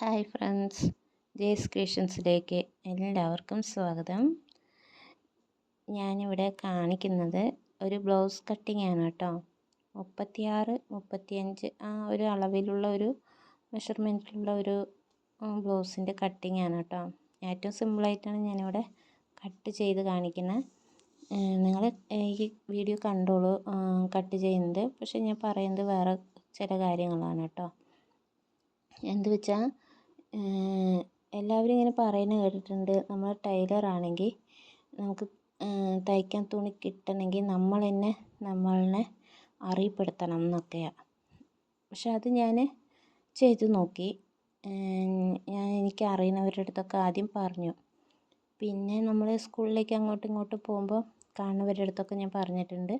Hi friends. ജേസ് ക്രിയേഷൻസിലേക്ക് എല്ലാവർക്കും സ്വാഗതം. ഞാനിവിടെ കാണിക്കുന്നത് ഒരു ബ്ലൗസ് കട്ടിംഗ് ആണ് കേട്ടോ. മുപ്പത്തിയാറ് മുപ്പത്തിയഞ്ച് ആ ഒരു അളവിലുള്ള ഒരു മെഷർമെന്റിലുള്ള ഒരു ബ്ലൗസിന്റെ കട്ടിംഗ് ആണ് കേട്ടോ. ഏറ്റവും സിമ്പിളായിട്ടാണ് ഞാനിവിടെ കട്ട് ചെയ്ത് കാണിക്കുന്നത്. നിങ്ങൾ ഈ വീഡിയോ കണ്ടോളൂ കട്ട് ചെയ്യുന്നത്. പക്ഷേ ഞാൻ പറയുന്നത് വേറെ ചില കാര്യങ്ങളാണ് കേട്ടോ. എന്ത് വെച്ചാൽ എല്ലാവരും ഇങ്ങനെ പറയുന്നത് കേട്ടിട്ടുണ്ട്. നമ്മൾ ടൈലർ ആണെങ്കിൽ നമുക്ക് തയ്ക്കാൻ തുണി കിട്ടണമെങ്കിൽ നമ്മൾ തന്നെ നമ്മളെ അറിയപ്പെടുത്തണം എന്നൊക്കെയാണ് പക്ഷേ അത് ഞാൻ ചെയ്ത് നോക്കി. ഞാൻ എനിക്ക് അറിയുന്നവരുടെ അടുത്തൊക്കെ ആദ്യം പറഞ്ഞു. പിന്നെ നമ്മൾ സ്കൂളിലേക്ക് അങ്ങോട്ടും ഇങ്ങോട്ടും പോകുമ്പോൾ കാണുന്നവരുടെ അടുത്തൊക്കെ ഞാൻ പറഞ്ഞിട്ടുണ്ട്.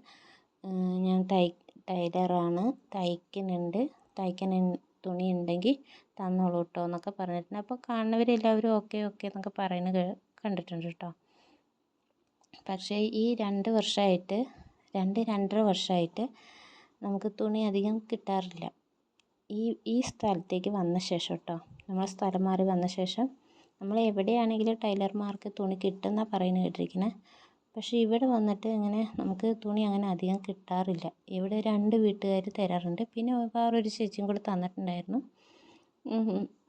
ഞാൻ തൈ ടൈലറാണ് തയ്ക്കുന്നുണ്ട്. തയ്ക്കാൻ തുണി ഉണ്ടെങ്കിൽ തന്നോളൂ കേട്ടോ എന്നൊക്കെ പറഞ്ഞിട്ടുണ്ട്. അപ്പോൾ കാണുന്നവരെല്ലാവരും ഓക്കെ ഓക്കെ എന്നൊക്കെ പറയുന്നത് കണ്ടിട്ടുണ്ട് കേട്ടോ. പക്ഷേ ഈ രണ്ട് വർഷമായിട്ട് രണ്ട് രണ്ടര വർഷമായിട്ട് നമുക്ക് തുണി അധികം കിട്ടാറില്ല. ഈ ഈ സ്ഥലത്തേക്ക് വന്ന ശേഷം കേട്ടോ നമ്മൾ സ്ഥലം മാറി വന്ന ശേഷം നമ്മൾ എവിടെയാണെങ്കിലും ടൈലർമാർക്ക് തുണി കിട്ടുമെന്നാണ് പറയുന്നത് കേട്ടിരിക്കുന്നത് പക്ഷേ ഇവിടെ വന്നിട്ട് ഇങ്ങനെ നമുക്ക് തുണി അങ്ങനെ അധികം കിട്ടാറില്ല. ഇവിടെ രണ്ട് വീട്ടുകാർ തരാറുണ്ട്. പിന്നെ വേറൊരു ചേച്ചിയും കൂടെ തന്നിട്ടുണ്ടായിരുന്നു.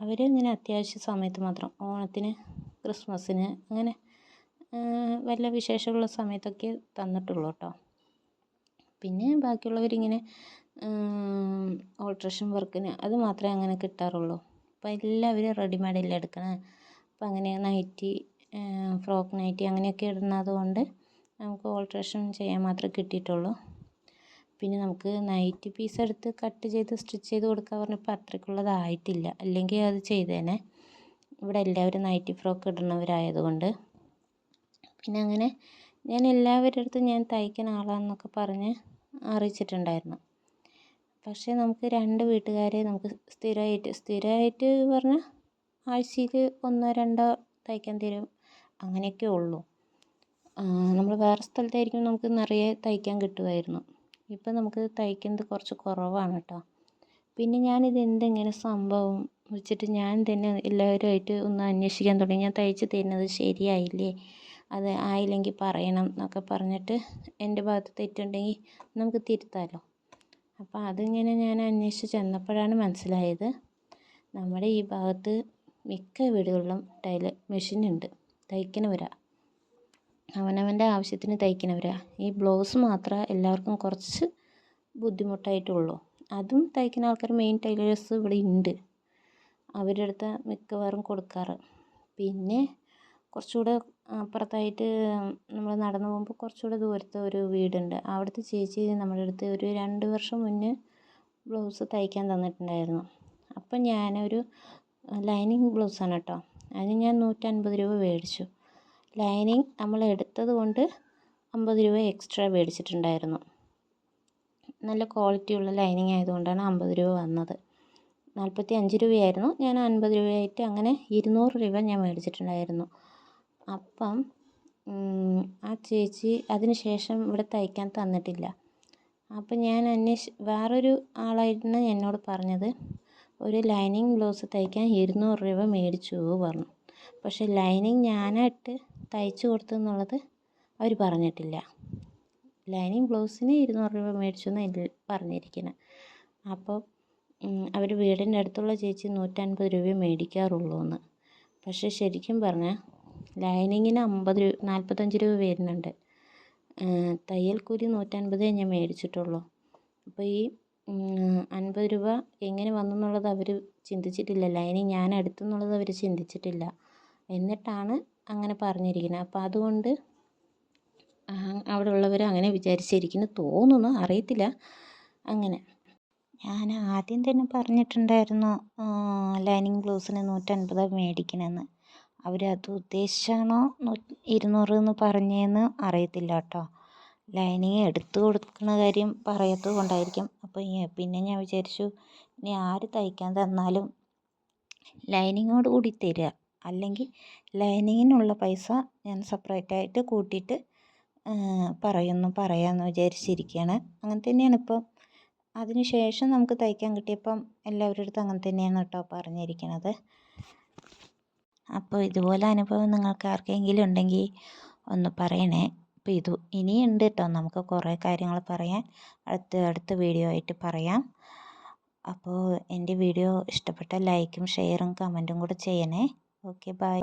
അവർ ഇങ്ങനെ അത്യാവശ്യ സമയത്ത് മാത്രം ഓണത്തിന് ക്രിസ്മസിന് അങ്ങനെ വല്ല വിശേഷമുള്ള സമയത്തൊക്കെ തന്നിട്ടുള്ളൂ കേട്ടോ. പിന്നെ ബാക്കിയുള്ളവരിങ്ങനെ ഓൾട്രേഷൻ വർക്കിന് അത് മാത്രമേ അങ്ങനെ കിട്ടാറുള്ളൂ. അപ്പോൾ എല്ലാവരും റെഡിമെയ്ഡല്ലേ എടുക്കണേ? അപ്പം അങ്ങനെ നൈറ്റി ഫ്രോക്ക് നൈറ്റി അങ്ങനെയൊക്കെ ഇടുന്നത് കൊണ്ട് നമുക്ക് ഓൾട്രേഷൻ ചെയ്യാൻ മാത്രമേ കിട്ടിയിട്ടുള്ളൂ. പിന്നെ നമുക്ക് നൈറ്റി പീസ് എടുത്ത് കട്ട് ചെയ്ത് സ്റ്റിച്ച് ചെയ്ത് കൊടുക്കാൻ പറഞ്ഞപ്പോൾ അത്രയ്ക്കുള്ളതായിട്ടില്ല. അല്ലെങ്കിൽ അത് ചെയ്തേനെ. ഇവിടെ എല്ലാവരും നൈറ്റി ഫ്രോക്ക് ഇടുന്നവരായതുകൊണ്ട്. പിന്നെ അങ്ങനെ ഞാൻ എല്ലാവരുടെ അടുത്തും ഞാൻ തയ്ക്കുന്ന ആളാണെന്നൊക്കെ പറഞ്ഞ് അറിയിച്ചിട്ടുണ്ടായിരുന്നു. പക്ഷേ നമുക്ക് രണ്ട് വീട്ടുകാരെ നമുക്ക് സ്ഥിരമായിട്ട് സ്ഥിരമായിട്ട് പറഞ്ഞാൽ ആഴ്ചയിൽ ഒന്നോ രണ്ടോ തയ്ക്കാൻ തരും അങ്ങനെയൊക്കെ ഉള്ളൂ. നമ്മൾ വേറെ സ്ഥലത്തായിരിക്കും നമുക്ക് നിറയെ തയ്ക്കാൻ കിട്ടുമായിരുന്നു. ഇപ്പം നമുക്ക് തയ്ക്കുന്നത് കുറച്ച് കുറവാണ് കേട്ടോ. പിന്നെ ഞാനിത് എന്തെങ്ങനെ സംഭവം വെച്ചിട്ട് ഞാൻ തന്നെ എല്ലാവരുമായിട്ട് ഒന്ന് അന്വേഷിക്കാൻ തുടങ്ങി. ഞാൻ തയ്ച്ച് തരുന്നത് ശരിയായില്ലേ? അത് ആയില്ലെങ്കിൽ പറയണം എന്നൊക്കെ പറഞ്ഞിട്ട് എന്റെ ഭാഗത്ത് തെറ്റുണ്ടെങ്കിൽ നമുക്ക് തിരുത്താമല്ലോ അപ്പോൾ അതിങ്ങനെ ഞാൻ അന്വേഷിച്ച് ചെന്നപ്പോഴാണ് മനസ്സിലായത്. നമ്മുടെ ഈ ഭാഗത്ത് മിക്ക വീടുകളിലും ടൈലർ മെഷീൻ ഉണ്ട്. തയ്ക്കണവരാ അവനവന്റെ ആവശ്യത്തിന് തയ്ക്കണവരാണ് ഈ ബ്ലൗസ് മാത്രം എല്ലാവർക്കും കുറച്ച് ബുദ്ധിമുട്ടായിട്ടുള്ളൂ. അതും തയ്ക്കുന്ന ആൾക്കാർ മെയിൻ ടൈലേഴ്സ് ഇവിടെ ഉണ്ട് അവരുടെ അടുത്ത് മിക്കവാറും കൊടുക്കാറ്. പിന്നെ കുറച്ചുകൂടെ അപ്പുറത്തായിട്ട് നമ്മൾ നടന്നു പോകുമ്പോൾ കുറച്ചുകൂടെ ദൂരത്ത് ഒരു വീടുണ്ട്. അവിടുത്തെ ചേച്ചി നമ്മുടെ അടുത്ത് ഒരു രണ്ട് വർഷം മുന്നേ ബ്ലൗസ് തയ്ക്കാൻ തന്നിട്ടുണ്ടായിരുന്നു. അപ്പം ഞാനൊരു ലൈനിങ് ബ്ലൗസാണ് കേട്ടോ അതിന് ഞാൻ നൂറ്റൻപത് രൂപ മേടിച്ചു. ലൈനിങ് നമ്മൾ എടുത്തത് കൊണ്ട് അമ്പത് രൂപ എക്സ്ട്രാ മേടിച്ചിട്ടുണ്ടായിരുന്നു. നല്ല ക്വാളിറ്റി ഉള്ള ലൈനിങ് ആയതുകൊണ്ടാണ് അമ്പത് രൂപ വന്നത്. നാൽപ്പത്തി അഞ്ച് രൂപയായിരുന്നു. ഞാൻ അൻപത് രൂപയായിട്ട് അങ്ങനെ ഇരുന്നൂറ് രൂപ ഞാൻ മേടിച്ചിട്ടുണ്ടായിരുന്നു. അപ്പം ആ ചേച്ചി അതിന് ശേഷം ഇവിടെ തയ്ക്കാൻ തന്നിട്ടില്ല. അപ്പം ഞാൻ അന്വേഷി വേറൊരു ആളായിരുന്നു എന്നോട് പറഞ്ഞത്. ഒരു ലൈനിങ് ബ്ലൗസ് തയ്ക്കാൻ ഇരുന്നൂറ് രൂപ മേടിച്ചു പറഞ്ഞു. പക്ഷേ ലൈനിങ് ഞാനായിട്ട് തയ്ച്ചു കൊടുത്തു എന്നുള്ളത് അവർ പറഞ്ഞിട്ടില്ല. ലൈനിങ് ബ്ലൗസിന് ഇരുന്നൂറ് രൂപ മേടിച്ചു എന്ന് പറഞ്ഞിരിക്കുന്നത് അപ്പോൾ അവർ വീടിന്റെ അടുത്തുള്ള ചേച്ചി നൂറ്റൻപത് രൂപ മേടിക്കാറുള്ളൂ എന്ന്. പക്ഷെ ശരിക്കും പറഞ്ഞാൽ ലൈനിങ്ങിന് അമ്പത് രൂപ നാൽപ്പത്തഞ്ച് രൂപ വരുന്നുണ്ട്. തയ്യൽ കൂലി നൂറ്റൻപതേ ഞാൻ മേടിച്ചിട്ടുള്ളൂ. അപ്പോൾ ഈ അൻപത് രൂപ എങ്ങനെ വന്നു എന്നുള്ളത് അവർ ചിന്തിച്ചിട്ടില്ല ഇനി ഞാൻ എടുത്തു എന്നുള്ളത് അവർ ചിന്തിച്ചിട്ടില്ല. എന്നിട്ടാണ് അങ്ങനെ പറഞ്ഞിരിക്കുന്നത്. അപ്പോൾ അതുകൊണ്ട് അവിടെ ഉള്ളവർ അങ്ങനെ വിചാരിച്ചിരിക്കുന്നു. തോന്നുന്നു അറിയത്തില്ല. അങ്ങനെ. ഞാൻ ആദ്യം തന്നെ പറഞ്ഞിട്ടുണ്ടായിരുന്നു ലൈനിങ് ബ്ലൗസിന് നൂറ്റൻപത് മേടിക്കണമെന്ന് അവരത് ഉദ്ദേശിച്ചാണോ ഇരുന്നൂറ് എന്ന് പറഞ്ഞതെന്ന് അറിയത്തില്ല കേട്ടോ. ലൈനിങ് എടുത്തു കൊടുക്കുന്ന കാര്യം പറയാത്തത് കൊണ്ടായിരിക്കും അപ്പോൾ പിന്നെ ഞാൻ വിചാരിച്ചു ഇനി ആര് തയ്ക്കാൻ തന്നാലും ലൈനിങ്ങോട് കൂടി തരിക അല്ലെങ്കിൽ ലൈനിങ്ങിനുള്ള പൈസ ഞാൻ സെപ്പറേറ്റായിട്ട് കൂട്ടിയിട്ട് പറയുന്നു പറയാമെന്ന് വിചാരിച്ചിരിക്കുകയാണ് അങ്ങനെ തന്നെയാണ് ഇപ്പം. അതിന് ശേഷം നമുക്ക് തയ്ക്കാൻ കിട്ടിയപ്പം എല്ലാവരുടെ അടുത്തും അങ്ങനെ തന്നെയാണ് കേട്ടോ പറഞ്ഞിരിക്കുന്നത് അപ്പോൾ ഇതുപോലെ അനുഭവം നിങ്ങൾക്ക് ആർക്കെങ്കിലും ഉണ്ടെങ്കിൽ ഒന്ന് പറയണേ. അപ്പോൾ ഇത് ഇനിയുണ്ട് കേട്ടോ നമുക്ക് കുറേ കാര്യങ്ങൾ പറയാൻ. അടുത്ത അടുത്ത വീഡിയോ ആയിട്ട് പറയാം. അപ്പോൾ എന്റെ വീഡിയോ ഇഷ്ടപ്പെട്ടാൽ ലൈക്കും ഷെയറും കമന്റും കൂടെ ചെയ്യണേ. Okay bye.